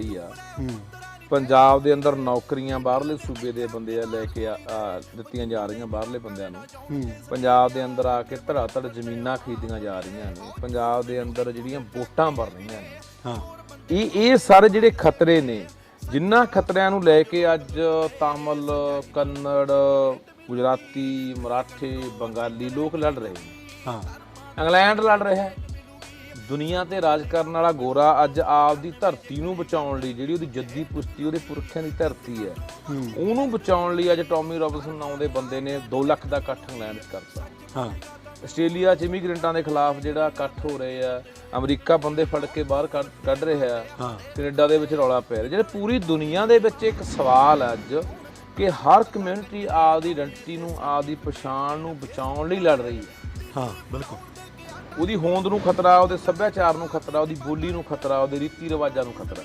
ਆ। ਪੰਜਾਬ ਦੇ ਅੰਦਰ ਨੌਕਰੀਆਂ ਬਾਹਰਲੇ ਸੂਬੇ ਦੇ ਬੰਦੇ ਆ ਲੈ ਕੇ ਆ- ਦਿੱਤੀਆਂ ਜਾ ਰਹੀਆਂ ਬਾਹਰਲੇ ਬੰਦਿਆਂ ਨੂੰ। ਪੰਜਾਬ ਦੇ ਅੰਦਰ ਆ ਕੇ ਧੜਾ ਧੜ ਜ਼ਮੀਨਾਂ ਖਰੀਦੀਆਂ ਜਾ ਰਹੀਆਂ ਨੇ। ਪੰਜਾਬ ਦੇ ਅੰਦਰ ਜਿਹੜੀਆਂ ਵੋਟਾਂ ਬਣ ਰਹੀਆਂ ਨੇ। ਹਾਂ। ਇਹ ਇਹ ਸਾਰੇ ਜਿਹੜੇ ਖਤਰੇ ਨੇ ਜਿਨ੍ਹਾਂ ਖਤਰਿਆਂ ਨੂੰ ਲੈ ਕੇ ਅੱਜ ਤਾਮਿਲ ਕੰਨੜ ਗੁਜਰਾਤੀ ਮਰਾਠੀ ਬੰਗਾਲੀ ਲੋਕ ਲੜ ਰਹੇ ਨੇ। ਹਾਂ। ਇੰਗਲੈਂਡ ਲੜ ਰਿਹਾ ਹੈ। ਦੁਨੀਆ ਤੇ ਰਾਜ ਕਰਨ ਵਾਲਾ ਗੋਰਾ ਅੱਜ ਆਪਦੀ ਧਰਤੀ ਨੂੰ ਬਚਾਉਣ ਲਈ ਜਿਹੜੀ ਉਹਦੀ ਜੱਦੀ ਪੁਸ਼ਤੀ ਉਹਦੇ ਪੁਰਖਿਆਂ ਦੀ ਧਰਤੀ ਹੈ ਉਹਨੂੰ ਬਚਾਉਣ ਲਈ ਅੱਜ ਟੌਮੀ ਰੌਬਿਨਸਨ ਨਾਮ ਦੇ ਬੰਦੇ ਨੇ 2 ਲੱਖ ਦਾ ਇਕੱਠ ਇੰਗਲੈਂਡ ਕਰਤਾ। ਹਾਂ। ਆਸਟ੍ਰੇਲੀਆ 'ਚ ਇਮੀਗ੍ਰੈਂਟਾਂ ਦੇ ਖਿਲਾਫ ਜਿਹੜਾ ਇਕੱਠ ਹੋ ਰਹੇ ਆ ਅਮਰੀਕਾ ਬੰਦੇ ਫੜ ਕੇ ਬਾਹਰ ਕੱਢ ਰਿਹਾ ਆ ਹਾਂ। ਕੈਨੇਡਾ ਦੇ ਵਿੱਚ ਰੌਲਾ ਪੈ ਰਿਹਾ। ਜਿਹੜੇ ਪੂਰੀ ਦੁਨੀਆ ਦੇ ਵਿੱਚ ਇੱਕ ਸਵਾਲ ਹੈ ਅੱਜ ਕਿ ਹਰ ਕਮਿਊਨਿਟੀ ਆਪਦੀ ਆਇਡੈਂਟੀ ਨੂੰ ਆਪਦੀ ਪਛਾਣ ਨੂੰ ਬਚਾਉਣ ਲਈ ਲੜ ਰਹੀ ਹੈ। ਹਾਂ ਬਿਲਕੁਲ। ਉਹਦੀ ਹੋਂਦ ਨੂੰ ਖਤਰਾ, ਉਹਦੇ ਸੱਭਿਆਚਾਰ ਨੂੰ ਖਤਰਾ, ਉਹਦੀ ਬੋਲੀ ਨੂੰ ਖਤਰਾ, ਉਹਦੇ ਰੀਤੀ ਰਿਵਾਜਾਂ ਨੂੰ ਖਤਰਾ।